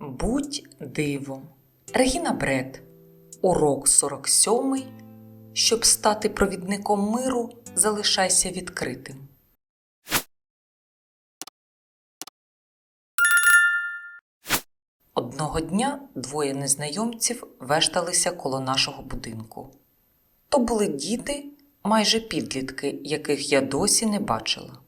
Будь дивом. Регіна Бред. Урок 47. Щоб стати провідником миру, залишайся відкритим. Одного дня двоє незнайомців вешталися коло нашого будинку. То були діти, майже підлітки, яких я досі не бачила.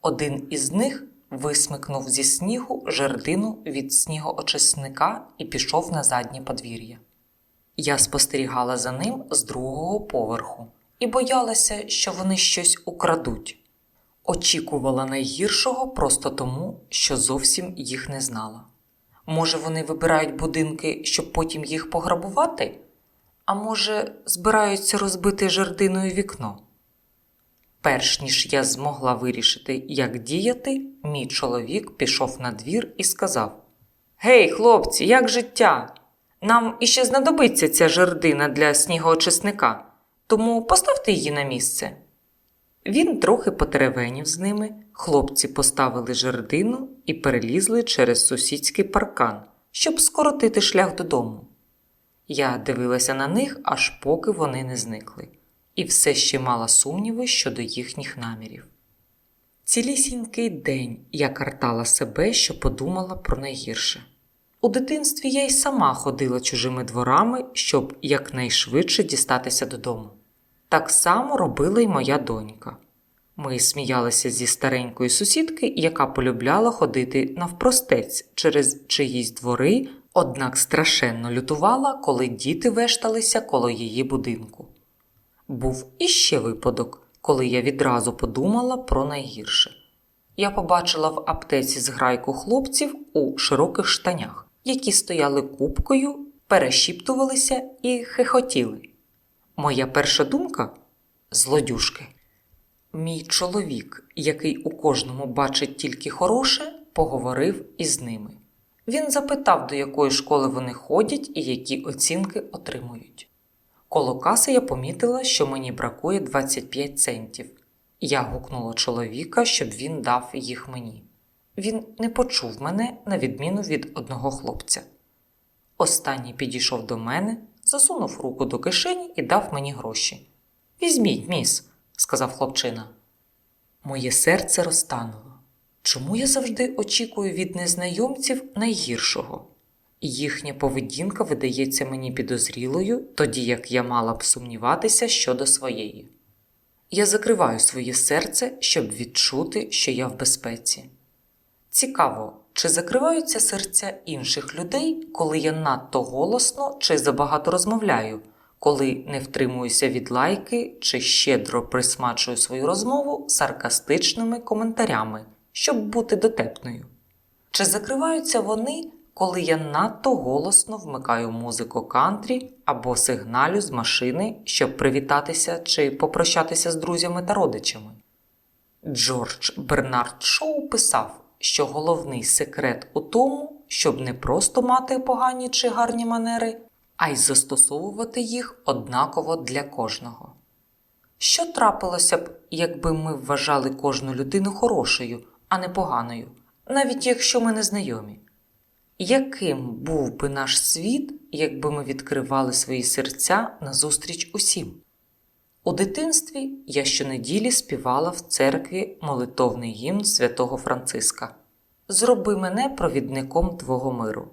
Один із них висмикнув зі снігу жердину від снігоочисника і пішов на заднє подвір'я. Я спостерігала за ним з другого поверху і боялася, що вони щось украдуть. Очікувала найгіршого просто тому, що зовсім їх не знала. Може, вони вибирають будинки, щоб потім їх пограбувати? А може, збираються розбити жердиною вікно? Перш ніж я змогла вирішити, як діяти, мій чоловік пішов на двір і сказав: Гей, хлопці, як життя? Нам іще знадобиться ця жердина для снігоочисника, тому поставте її на місце. Він трохи потеревенів з ними, хлопці поставили жердину і перелізли через сусідський паркан, щоб скоротити шлях додому. Я дивилася на них, аж поки вони не зникли, і все ще мала сумніви щодо їхніх намірів. Цілісінький день я картала себе, що подумала про найгірше. У дитинстві я й сама ходила чужими дворами, щоб якнайшвидше дістатися додому. Так само робила й моя донька. Ми сміялися зі старенької сусідки, яка полюбляла ходити навпростець через чиїсь двори, однак страшенно лютувала, коли діти вешталися коло її будинку. Був іще випадок, коли я відразу подумала про найгірше. Я побачила в аптеці зграйку хлопців у широких штанях, які стояли купкою, перешіптувалися і хихотіли. Моя перша думка злодюшки. Мій чоловік, який у кожному бачить тільки хороше, поговорив із ними. Він запитав, до якої школи вони ходять і які оцінки отримують. Коло каси я помітила, що мені бракує 25 центів. Я гукнула чоловіка, щоб він дав їх мені. Він не почув мене, на відміну від одного хлопця. Останній підійшов до мене, засунув руку до кишені і дав мені гроші. Візьміть, міс, сказав хлопчина. Моє серце розтануло. Чому я завжди очікую від незнайомців найгіршого? Їхня поведінка видається мені підозрілою, тоді як я мала б сумніватися щодо своєї. Я закриваю своє серце, щоб відчути, що я в безпеці. Цікаво, чи закриваються серця інших людей, коли я надто голосно чи забагато розмовляю, коли не втримуюся від лайки чи щедро присмачую свою розмову саркастичними коментарями, щоб бути дотепною? Чи закриваються вони, коли я надто голосно вмикаю музику кантрі або сигналю з машини, щоб привітатися чи попрощатися з друзями та родичами? Джордж Бернард Шоу писав, що головний секрет у тому, щоб не просто мати погані чи гарні манери, а й застосовувати їх однаково для кожного. Що трапилося б, якби ми вважали кожну людину хорошою, а не поганою, навіть якщо ми не знайомі? Яким був би наш світ, якби ми відкривали свої серця назустріч усім? У дитинстві я щонеділі співала в церкві молитовний гімн святого Франциска Зроби мене провідником Твого миру.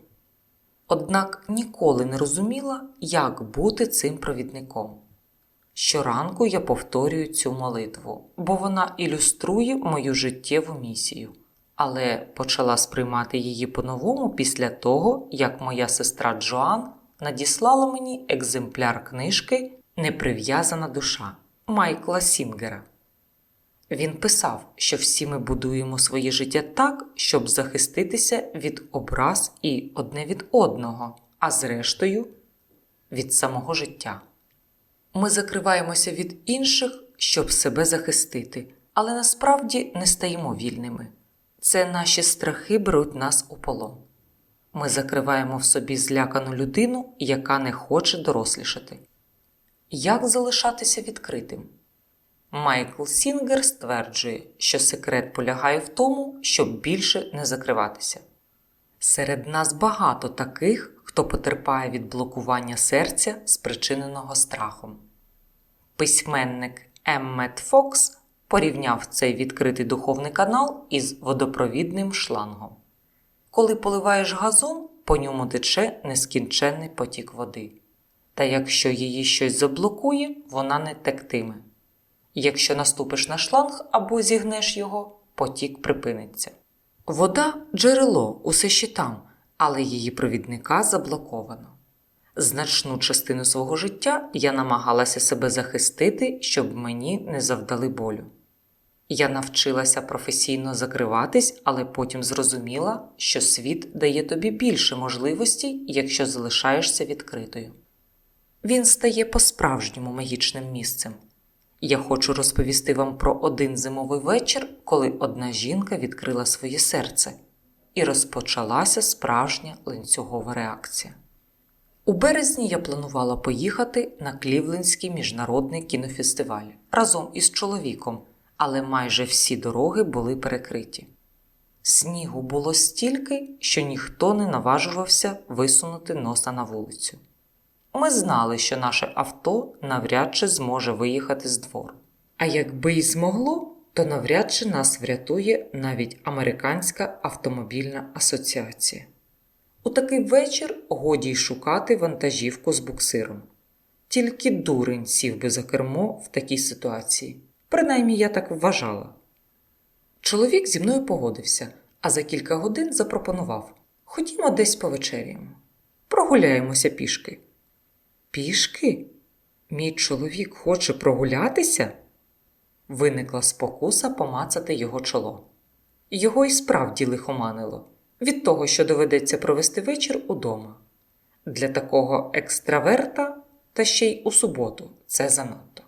Однак ніколи не розуміла, як бути цим провідником. Щоранку я повторюю цю молитву, бо вона ілюструє мою життєву місію, але почала сприймати її по-новому після того, як моя сестра Джоан надіслала мені екземпляр книжки Неприв'язана душа Майкла Сінгера. Він писав, що всі ми будуємо своє життя так, щоб захиститися від образ і одне від одного, а зрештою від самого життя. Ми закриваємося від інших, щоб себе захистити, але насправді не стаємо вільними. Це наші страхи беруть нас у полон. Ми закриваємо в собі злякану людину, яка не хоче дорослішати. Як залишатися відкритим? Майкл Сінгер стверджує, що секрет полягає в тому, щоб більше не закриватися. Серед нас багато таких, хто потерпає від блокування серця, спричиненого страхом. Письменник Еммет Фокс порівняв цей відкритий духовний канал із водопровідним шлангом. Коли поливаєш газон, по ньому тече нескінченний потік води. Та якщо її щось заблокує, вона не тектиме. Якщо наступиш на шланг або зігнеш його, потік припиниться. Вода джерело, усе ще там, але її провідника заблоковано. Значну частину свого життя я намагалася себе захистити, щоб мені не завдали болю. Я навчилася професійно закриватись, але потім зрозуміла, що світ дає тобі більше можливостей, якщо залишаєшся відкритою. Він стає по-справжньому магічним місцем. Я хочу розповісти вам про один зимовий вечір, коли одна жінка відкрила своє серце, і розпочалася справжня ланцюгова реакція. У березні я планувала поїхати на Клівлендський міжнародний кінофестиваль разом із чоловіком, але майже всі дороги були перекриті. Снігу було стільки, що ніхто не наважувався висунути носа на вулицю. Ми знали, що наше авто навряд чи зможе виїхати з двору. А якби й змогло, то навряд чи нас врятує навіть Американська автомобільна асоціація. У такий вечір годі й шукати вантажівку з буксиром. Тільки дурень сів би за кермо в такій ситуації. Принаймні я так вважала. Чоловік зі мною погодився, а за кілька годин запропонував Ходімо десь повечеряємо. Прогуляємося пішки. Пішки? Мій чоловік хоче прогулятися? Виникла спокуса помацати його чоло. Його і справді лихоманило від того, що доведеться провести вечір удома. Для такого екстраверта та ще й у суботу це занадто.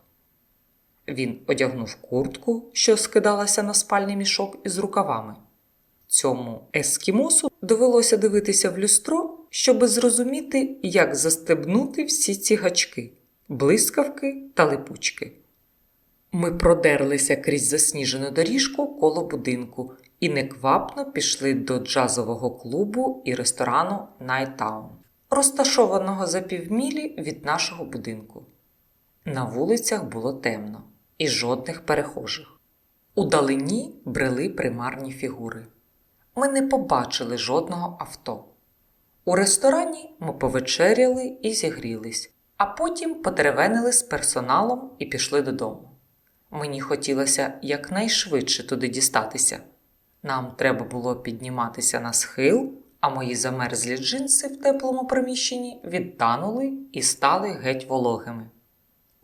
Він одягнув куртку, що скидалася на спальний мішок із рукавами. Цьому ескімосу довелося дивитися в люстро, щоби зрозуміти, як застебнути всі ці гачки, блискавки та липучки. Ми продерлися крізь засніжену доріжку коло будинку і неквапно пішли до джазового клубу і ресторану Найтаун, розташованого за півмілі від нашого будинку. На вулицях було темно і жодних перехожих. Удалині брели примарні фігури. Ми не побачили жодного авто. У ресторані ми повечеряли і зігрілись, а потім потеревенили з персоналом і пішли додому. Мені хотілося якнайшвидше туди дістатися. Нам треба було підніматися на схил, а мої замерзлі джинси в теплому приміщенні відтанули і стали геть вологими.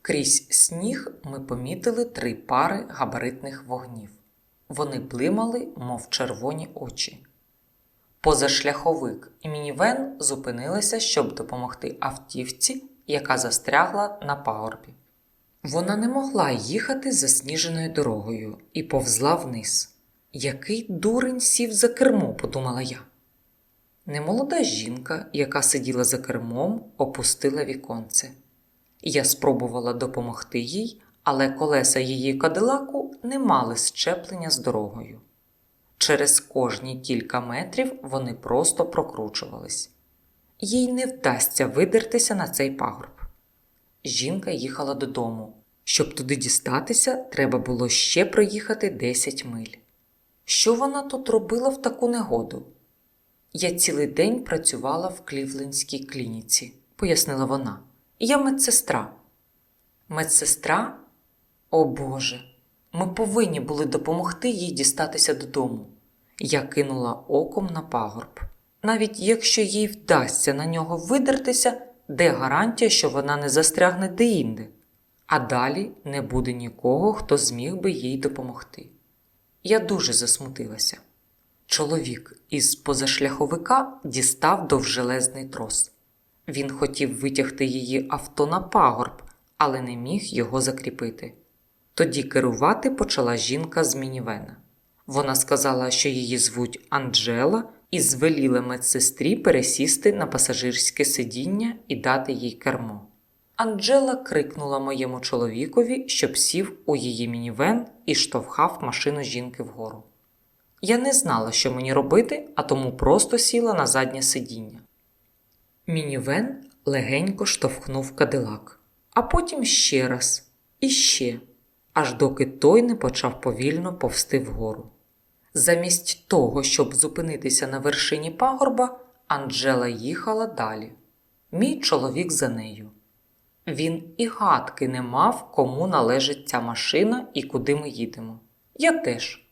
Крізь сніг ми помітили три пари габаритних вогнів. Вони блимали, мов червоні очі. Позашляховик і мінівен зупинилися, щоб допомогти автівці, яка застрягла на пагорбі. Вона не могла їхати засніженою дорогою і повзла вниз. Який дурень сів за кермо, подумала я. Немолода жінка, яка сиділа за кермом, опустила віконце. Я спробувала допомогти їй, але колеса її кадилаку не мали щеплення з дорогою. Через кожні кілька метрів вони просто прокручувались. Їй не вдасться видертися на цей пагорб. Жінка їхала додому. Щоб туди дістатися, треба було ще проїхати 10 миль. Що вона тут робила в таку негоду? Я цілий день працювала в клівлендській клініці, пояснила вона. Я медсестра. Медсестра? О Боже, ми повинні були допомогти їй дістатися додому. Я кинула оком на пагорб. Навіть якщо їй вдасться на нього видертися, де гарантія, що вона не застрягне деінде, а далі не буде нікого, хто зміг би їй допомогти. Я дуже засмутилася. Чоловік із позашляховика дістав довжелезний трос. Він хотів витягти її авто на пагорб, але не міг його закріпити. Тоді керувати почала жінка з мінівена. Вона сказала, що її звуть Анджела, і звеліла медсестрі пересісти на пасажирське сидіння і дати їй кермо. Анджела крикнула моєму чоловікові, щоб сів у її мінівен і штовхав машину жінки вгору. Я не знала, що мені робити, а тому просто сіла на заднє сидіння. Мінівен легенько штовхнув кадилак, а потім ще раз і ще, аж доки той не почав повільно повсти вгору. Замість того, щоб зупинитися на вершині пагорба, Анджела їхала далі. Мій чоловік за нею. Він і гадки не мав, кому належить ця машина і куди ми їдемо. Я теж.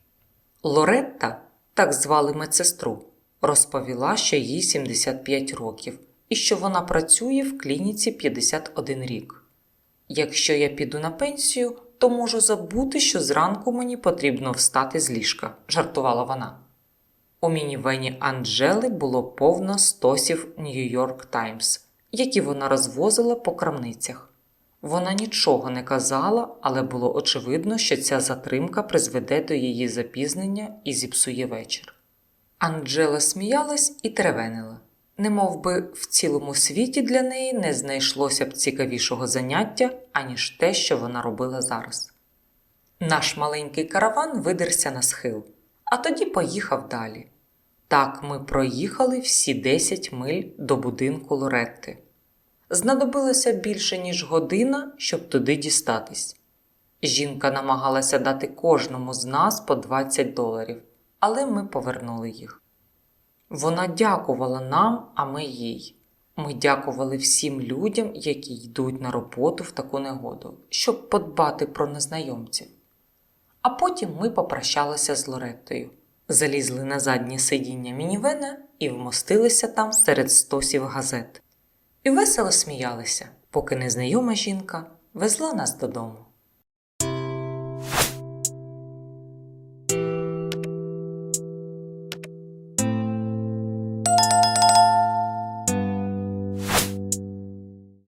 Лоретта, так звали медсестру, розповіла, що їй 75 років і що вона працює в клініці 51 рік. Якщо я піду на пенсію, то можу забути, що зранку мені потрібно встати з ліжка, жартувала вона. У мінівені Анджели було повно стосів Нью-Йорк Таймс, які вона розвозила по крамницях. Вона нічого не казала, але було очевидно, що ця затримка призведе до її запізнення і зіпсує вечір. Анджела сміялась і немов би в цілому світі для неї не знайшлося б цікавішого заняття, аніж те, що вона робила зараз. Наш маленький караван видерся на схил, а тоді поїхав далі. Так ми проїхали всі 10 миль до будинку Лоретти. Знадобилося більше, ніж година, щоб туди дістатись. Жінка намагалася дати кожному з нас по 20 доларів, але ми повернули їх. Вона дякувала нам, а ми їй. Ми дякували всім людям, які йдуть на роботу в таку негоду, щоб подбати про незнайомців. А потім ми попрощалися з Лореттою, залізли на заднє сидіння мінівена і вмостилися там серед стосів газет. І весело сміялися, поки незнайома жінка везла нас додому.